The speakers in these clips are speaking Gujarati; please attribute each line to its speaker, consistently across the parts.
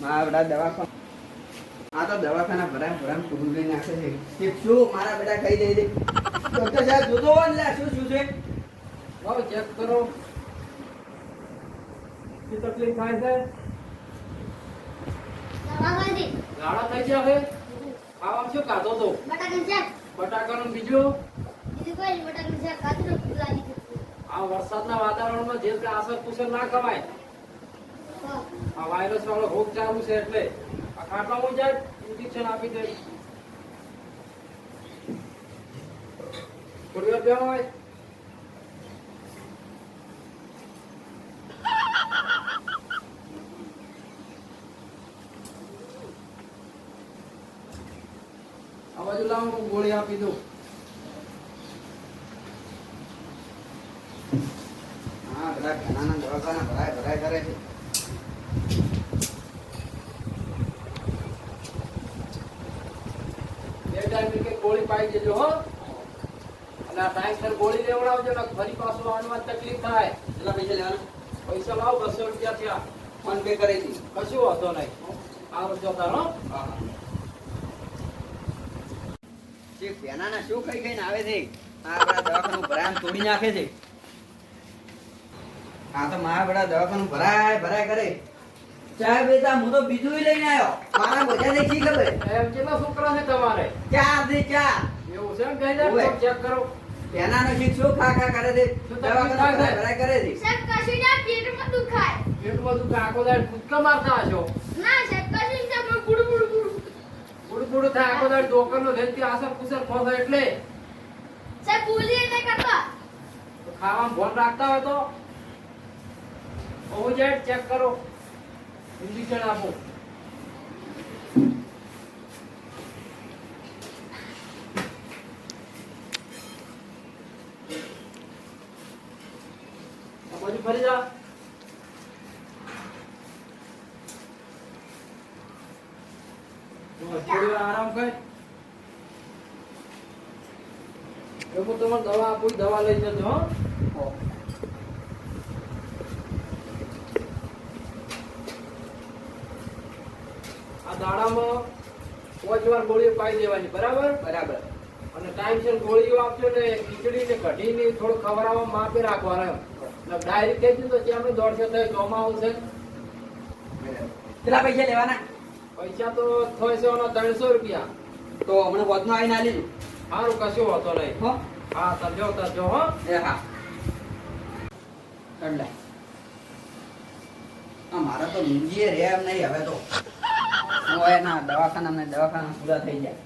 Speaker 1: મારા દવાખાના આ તો દવાખાના ભરાય ભરાય પૂરું લઈ નાખે છે કે શું મારા બેટા કહી દે છે. ડોક્ટર સાહેબ જોતો હોય ને શું શું છે?
Speaker 2: લાવો ચેક કરો. શું તકલીફ થાય છે?
Speaker 3: દવાખાને
Speaker 2: થઈ ગયા છે ખાવામાં શું ખાધો તો?
Speaker 3: બટાકાનું શાક.
Speaker 2: બટાકાનું બીજું?
Speaker 3: બીજું કોઈ બટાકાનું શાક ખાધું.
Speaker 2: આ વરસાદના વાતાવરણમાં જે રીતે આસર કુસર ના
Speaker 3: કમાય
Speaker 2: આ વાયરસ વાળો રોગ ચાલુ છે એટલે આ ખાટામાં જાય ઇન્જેક્શન આપી દે થોડી વાર બેહો હોય આ બાજુ લાવો ગોળી આપી દઉં
Speaker 1: હા બધા ઘણાના
Speaker 2: ટાઈમ કે ગોળી પાઈ દેજો હો. અને આ ટાઈમ ગોળી લેવડાવજો ને ફરી પાછું આવવામાં તકલીફ થાય.
Speaker 1: કેટલા પૈસા લેવાના?
Speaker 2: પૈસા લાવો બસો રૂપિયા થયા.
Speaker 1: ફોન પે કરી દી
Speaker 2: કશું વાંધો નહીં.
Speaker 1: જે પેનાના શું કઈ કઈને આવે છે આ આપણા દવાખાનું ભરાય તોડી નાખે છે. આ તો મારા બધા દવાખાનું ભરાય ભરાય કરે. ચાય બેટા હું તો બીજું લઈને આવ્યો. મારા બધાને શી ખબર?
Speaker 2: એમ કેટલા છોકરા છે તમારે?
Speaker 1: ચારથી ચાર.
Speaker 2: એવું છે ને કહી દે ચેક કરો.
Speaker 1: પેનાનો શીખ શું ખા ખા કરે છે? દવાખાનું ભરાય કરે છે.
Speaker 3: સાહેબ કશું ના પેટમાં દુખાય
Speaker 2: પેટમાં દુખાય આખો દાડ કૂદકા મારતા હશો?
Speaker 3: ના સાહેબ કશું સાહેબ મને ગુડુ ગુડુ ગુડુ.
Speaker 2: બુડું બુડું થાય આખો દાડ ડોકરનો જેથી આસર કુસર ખોસે એટલે.
Speaker 3: સાહેબ ભૂલી નહીં કરતા.
Speaker 2: ખાવામાં ભોન રાખતા હોય તો? હોવું ચેક કરો. ઇન્જેક્શન આપો. બાજુ ફરી જા આરામ કર. એવું હું દવા આપું, દવા લઈ જજો, હો. દાડામાં પાંચ વાર ગોળીઓ પાઈ દેવાની બરાબર?
Speaker 1: બરાબર.
Speaker 2: અને ટાઈમસર ગોળીઓ આપજો ને ખીચડી ને કઢી ને થોડું ખવડાવવા માપે રાખવાના એમ. એટલે ડાયરેક્ટ કહી દીધું તો ત્યાં દોઢસો થાય ચોમાવું આવશે
Speaker 1: કેટલા પૈસા લેવાના?
Speaker 2: પૈસા તો થશે ને ત્રણસો રૂપિયા.
Speaker 1: તો હમણાં વધનો આવીને આલી દઉં.
Speaker 2: સારું કશું હોતો નહીં.
Speaker 1: હો?
Speaker 2: હા તરજો તરજો હો.
Speaker 1: એ હા. કંડાય આ મારા તો મુંજીએ રે એમ નહીં હવે તો. એના દવાખાના દવાખાના પૂરા થઈ જાય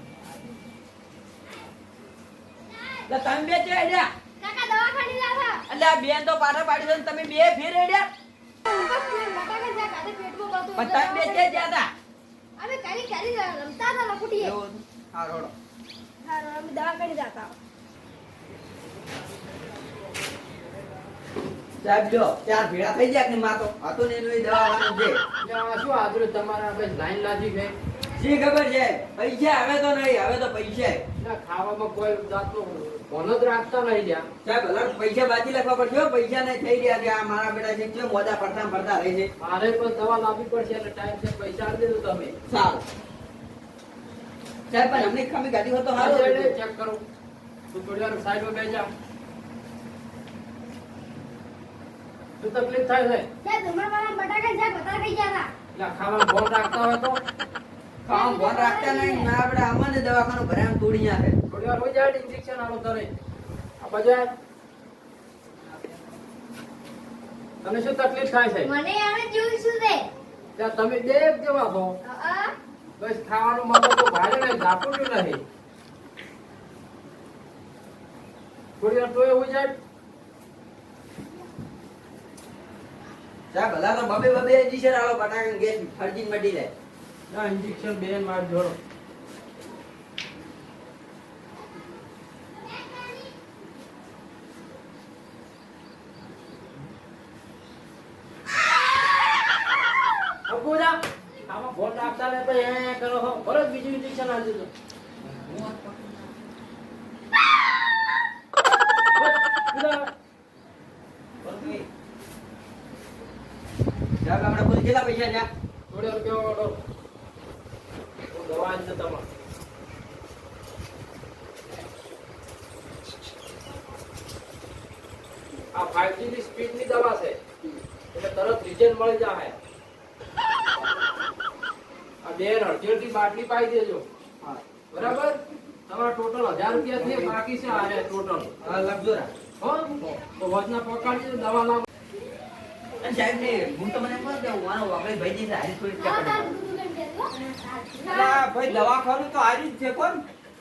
Speaker 1: એટલે તમે બે છે એડ્યા
Speaker 3: કાકા દવાખાને લાવા
Speaker 1: એટલે આ બેન તો પાટા પાડી દો તમે બે ફેર એડ્યા તમે બે છે
Speaker 3: અમે કરી કરી રમતા હતા લપટીએ
Speaker 1: હા રોડો
Speaker 3: હા અમે દવાખાને જતા
Speaker 1: સાહેબ જો ચાર ભેળા થઈ ગયા હતો ને એનું દવા આવવાનું છે.
Speaker 2: શું આદરું તમારે આપણે લાઈન લાગી ગઈ
Speaker 1: શી ખબર છે? પૈસા હવે તો નહીં હવે તો પૈસા.
Speaker 2: ના ખાવામાં કોઈ જાતનું ફોન જ રાખતા નહીં ત્યાં
Speaker 1: સાહેબ અલગ પૈસા બાજી લખવા પડશે. પૈસા નહીં થઈ રહ્યા છે આ મારા બેટા છે કેમ મોજા પડતા પડતા રહે છે?
Speaker 2: મારે પણ દવા લાવવી પડશે એટલે ટાઈમ છે પૈસા આપી દેજો તમે.
Speaker 1: સારું. સાહેબ પણ અમને ખામી ગાડી હોત તો સારું હતું.
Speaker 2: ચેક કરો. તું થોડી વાર સાઈડમાં બેસી જા શું તકલીફ થાય છે
Speaker 3: સાહેબ તમારા મારા બટાકાનું શાક વધારે ગયા હતા
Speaker 2: એટલે ખાવાનું ફોન રાખતા હોય તો?
Speaker 1: ખાવાનું ભણ રાખતા નહીં મારા બેટા અમને દવાખાનું ભરાય તોડી નાખે
Speaker 2: થોડી વાર હોય જાય ઇન્જેક્શન આલો તરે. આ બજાર તને શું તકલીફ થાય છે?
Speaker 3: મને આને જેવું શું છે
Speaker 2: ત્યાં તમે બે જ જેવા છો બસ ખાવાનું મગજ તો ભારે નહીં ઝાપું નહીં. થોડી વાર તો એવું જાય.
Speaker 1: સાહેબ હલા તો બબે બબે જીશે આલો બટાકા ગેસ ફરજી મટી જાય
Speaker 2: ના ઇન્જેક્શન બે માર જોડો. ફોન રાખતા ને પછી હે કરો હો. બરોબર બીજું ઇન્જેક્શન આપી દો બીજા.
Speaker 1: કેટલા પૈસા છે?
Speaker 2: થોડો રૂપિયા ઓર્ડર દવા જ તમારે આ 5G ની સ્પીડની દવા છે. એટલે તરત રિઝલ્ટ મળી જાય આ બે અડધી બાટલી પાઈ દેજો.
Speaker 1: હા.
Speaker 2: બરાબર? તમારા ટોટલ હજાર રૂપિયા થી બાકી છે આ ટોટલ
Speaker 1: લખજો
Speaker 2: તો વજના પકડી દવા
Speaker 1: અને સાહેબ ને હું તો મને કહું કે મારો વાગડે ભાઈ જી હારી થોડી ચક્કર
Speaker 3: છે, હો.
Speaker 4: ભાઈ દવાખાનું તો હારી જ છે કોણ?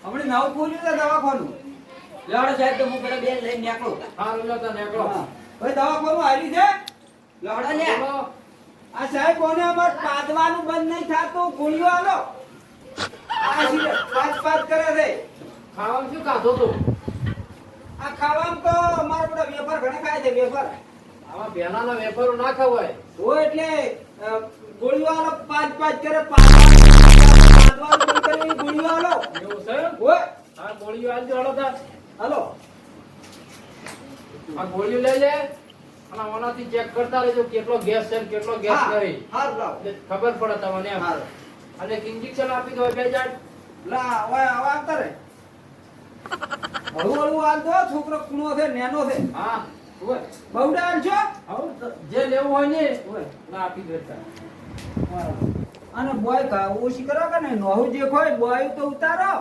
Speaker 4: હમણાં નવું ખોલ્યું છે દવાખાનું.
Speaker 1: લેવાડો સાહેબ તો હું પેલા બે લઈને નીકળું.
Speaker 2: હા લો તો નેકળો.
Speaker 4: ભાઈ દવાખાનું હારી છે?
Speaker 1: લેવાડો લે.
Speaker 4: આ સાહેબ કોને અમાર પાદવાનું બંધ નહીં થતું. ગોળીઓ આલો આ પાંચ પાંચ કરે છે.
Speaker 2: ખાવાનું શું ખાધો તું?
Speaker 4: આ ખાવાનું તો અમારા બધા વેપાર ઘણા ખાય છે વેફર.
Speaker 2: આવા બેનાના વેપારો ના ખવાય.
Speaker 4: તો એટલે અ, પાંચ પાંચ કરે પાદવાનું પાદવાનું બંધ કરીને ગોળીઓ આલો
Speaker 2: એવું છે
Speaker 4: ઓય
Speaker 2: આ ગોળીઓ આલજો હળો તાર.
Speaker 4: હાલો.
Speaker 2: આ ગોળીઓ લઈ લે અને ઓનાથી ચેક કરતા રહેજો કેટલો ગેસ છે કેટલો ગેસ નહીં ખબર પડે તમને. અને ઇન્જેક્શન આપી દો બે જાત
Speaker 4: લા હવે આવા આવતા રે હળવું હળવું હાલતો છોકરો કુણો છે નેનો છે.
Speaker 2: હા. ઓય
Speaker 4: બહુડા
Speaker 2: તો જે લેવું હોય ને ના આપી દેતા.
Speaker 4: અને બોય કા ઓછી કરો કે નહીં? નોહું જે ખોય બોય તો ઉતારો.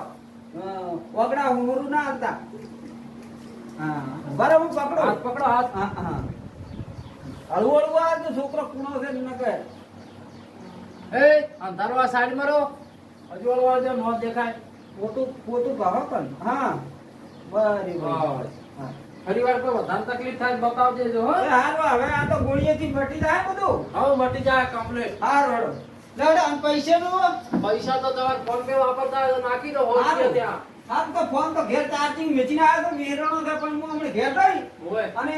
Speaker 4: અ, વગડા હુંગરું ના હતા હા બરાબર પકડો.
Speaker 2: હાથ પકડો હાથ.
Speaker 4: હા હા. હળવું હળવું હાલતો છોકરો કુણો છે ન કહે
Speaker 2: એ અંધારો આ સાઈડ મારો હજુ વાળો આવજો નો દેખાય.
Speaker 4: પોતું પોતું કહો કન હા. બરી
Speaker 2: બસ.
Speaker 4: હા.
Speaker 2: ફરી વાર કોઈ વધારે તકલીફ થાય બતાવ દેજો હો.
Speaker 4: એ હારું હવે આ તો ગોળીએથી મટી જાય બધું.
Speaker 2: હવે મટી જાય કમ્પ્લીટ
Speaker 4: હારું હારું. લેવડો અને પૈસાનું
Speaker 2: પૈસા તો તમાર ફોન પે વાપરતા હોય તો નાખી દો હોય. ત્યાં
Speaker 4: હા તો ફોન તો ઘેર ચાર્જિંગ મેચીને આવ્યો તો વિહરણો છે પણ હું હમણાં ઘેર
Speaker 2: રહી.
Speaker 4: અને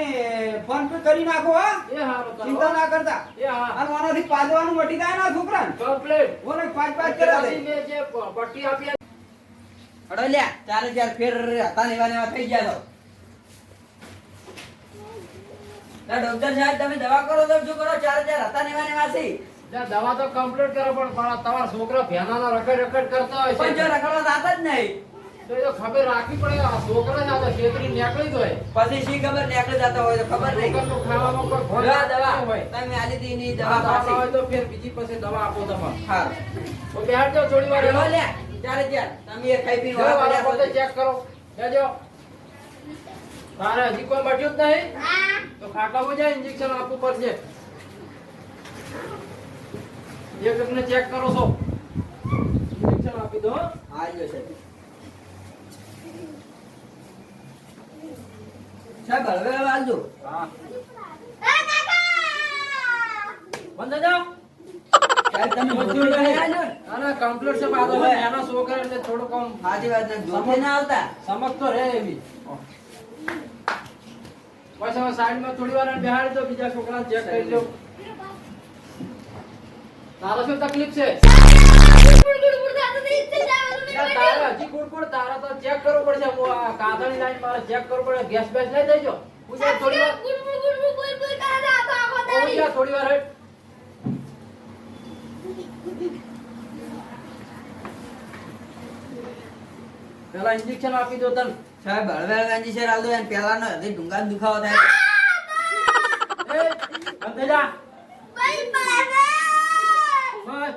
Speaker 4: ફોન પે કરી નાખો હા.
Speaker 2: એ હારો
Speaker 4: ચિંતા ના કરતા.
Speaker 2: એ હા.
Speaker 4: અને મારાથી પાડવાનું મટી જાય ના છોકરા
Speaker 2: કમ્પ્લીટ
Speaker 4: ઓને પાંચ પાંચ કરા દે.
Speaker 2: મેં જે પટ્ટી આપી
Speaker 1: અડો લે ચાલે ચાર ફેર હતા લેવા લેવા ને થઈ ગયા તો ના, ડોક્ટર સાહેબ તમે દવા કરો તો શું કરો? ચાર ચાર હતા ને ને છે.
Speaker 2: ત્યાં દવા તો કમ્પ્લીટ કરો પણ તમારા છોકરા ભેનાના રખડ રખડ કરતા હોય
Speaker 1: પણ જો રખડવા થતા જ નહીં.
Speaker 2: તો એ ખબર રાખવી પડે આ છોકરા ના તો છેતરી નીકળી જ હોય.
Speaker 1: પછી શી ખબર નીકળી જતા હોય તો ખબર નહીં.
Speaker 2: છોકરાનું ખાવામાં કોઈ ખોરા
Speaker 1: દવા
Speaker 2: હોય.
Speaker 1: તમે આલી દી ની
Speaker 2: દવા
Speaker 1: દવા
Speaker 2: હોય તો ફેર બીજી પાસે દવા આપો તમે.
Speaker 1: હા.
Speaker 2: તો બેહાડજો થોડી વાર
Speaker 1: લે ચાલે ચાલ તમે એ ખાઈ પીને
Speaker 2: ચેક કરો. લેજો તારે હજી કોઈ બચ્યું જ નહીં?
Speaker 3: હા.
Speaker 2: તો ખાટામાં જાય ઇન્જેક્શન આપવું પડશે. એક એકને ચેક કરો છો ઇન્જેક્શન આપી દો હા.
Speaker 1: જો સાહેબ સાહેબ હવે હવે આલજો
Speaker 2: હા! બંધ જાઓ. કમ્પ્લીટ છે. બાદ એટલે થોડું કમ
Speaker 1: સાચી વાત છે. ના આવતા.
Speaker 2: સમજ તો રે એવી. પછી હવે સાઈડમાં થોડી વાર બેહાડી દો, બીજા છોકરા ચેક કરી લો તારો શું તકલીફ છે પડે ગેસ બેસ લઈ દેજો હું થોડી વાર
Speaker 3: good good good good good good કરે છે આખો આખો
Speaker 2: હું
Speaker 3: દાડી.
Speaker 2: જા થોડી વાર હેઠ. પેલા ઇન્જેક્શન આપી દો તને
Speaker 1: સાહેબ હળવે હળવે injection આલ દો અને પહેલાનો હજી ઢૂંગાનો દુખાવો થાય.
Speaker 2: એ, બંધ જા.
Speaker 3: ભાઈ.
Speaker 2: બસ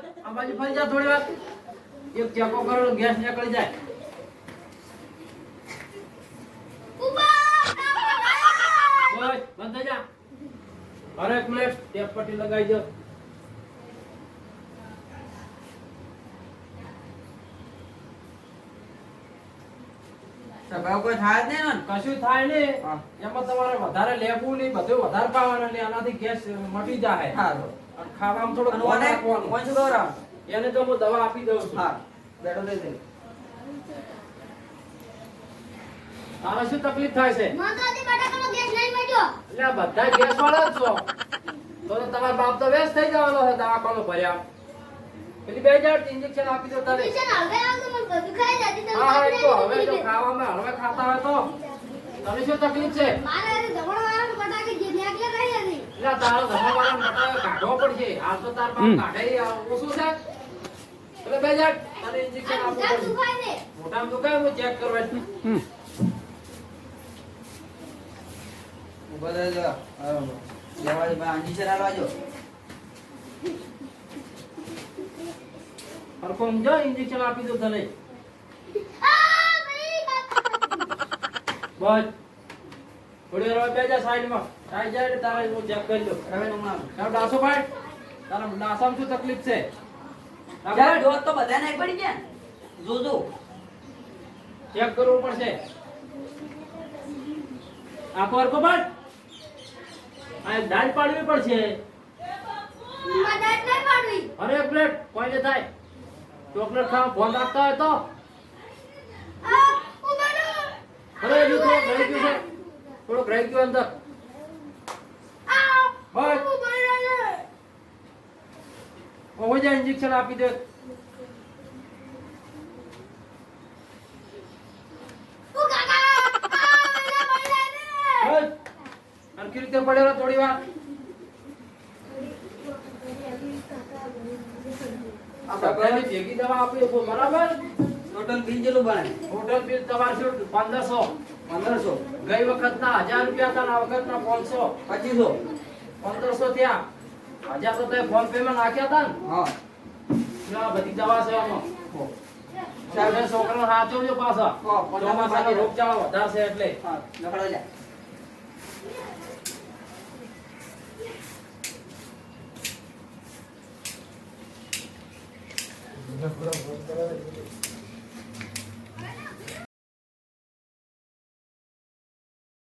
Speaker 2: થોડી વાર. એક ચેકો કરો ગેસ નીકળી જાય. બસ બંધ થઈ જા. અરે એક મિનિટ ટેપ પટ્ટી લગાવી દો.
Speaker 1: કોઈ થાય જ નહીં ને?
Speaker 2: કશું થાય નહીં.
Speaker 1: હા.
Speaker 2: એમાં તમારે વધારે લેવું નહીં બધું વધારે પાવાનું નહીં આનાથી ગેસ મટી જાય
Speaker 1: સારું
Speaker 2: અને ખાવામાં થોડો
Speaker 1: અને કોણ. શું ખવડાવવાનું?
Speaker 2: એને તો હું દવા આપી દઉં છું.
Speaker 1: હા. બેઠો દઈ દે.
Speaker 2: તારે શું તકલીફ થાય છે?
Speaker 3: મને બટાકાનો ગેસ નહીં મળ્યો.
Speaker 2: એટલે બધા ગેસ વાળો જ છો. તો તો તમારા બાપ તો વેસ્ટ થઈ જવાનો છે દવાખાનું ભર્યા. પેલી બે હજાર ઇન્જેક્શન આપી દો તારે
Speaker 3: બધું. તમે
Speaker 2: હા એ તો હવે જો ખાવામાં હળવે ખાતા હોય તો તને શું તકલીફ છે
Speaker 3: જે.
Speaker 2: એટલે તારો ધર્મવાળા મટાવે કાઢવો પડશે હાલ તો તાર પાસે. કાઢે ઓછું છે એટલે બે જાત તારે ઇન્જેક્શન આપવું પડશે મોટામાં તો હું ચેક કરવા જ.
Speaker 5: હમ
Speaker 1: ઊભો દેવાળી ભાઈ injection આલવા જો.
Speaker 2: હરખો સમજો ઇન્જેક્શન આપી દો તને? બસ થોડી વાર બે જા સાઈડમાં. સાઈડ જાય એટલે તારે હું ચેક કરી દઉં
Speaker 1: રવિ હમણાં.
Speaker 2: તારો ડાસો ભાઈ? તારા ડાસામાં શું તકલીફ છે?
Speaker 1: યાર, ડોઝ તો બધાને એક પડી ગયા. જોજો.
Speaker 2: ચેક કરવું પડશે. આખો હરખો ભાઈ? આ દાળ પાડવી પડશે.
Speaker 3: મદદ નહીં પાડવી.
Speaker 2: અરે પ્લેટ કોઈને થાય? ચોકલેટ ખાવા ફોન રાખતા હોય તો. ઇન્જેક્શન આપી દે. રીતે પડેલો થોડી વાર. બધાની ભેગી દવા આપી બરાબર?
Speaker 1: ટોટલ bill કેટલું બને?
Speaker 2: ટોટલ બિલ તમારે શું? પંદરસો. ગઈ વખતના હજાર રૂપિયા હતા ને આ વખતના પાંચસો.
Speaker 1: પચીસો.
Speaker 2: પંદરસો થયા. હજાર તો ફોન પે માં નાખ્યા હતા ને?
Speaker 1: હા.
Speaker 2: બધી દવા છે આમાં. છોકરાને સાચવજો પાછા. રોગચાળો વધારે છે એટલે
Speaker 1: Gracias.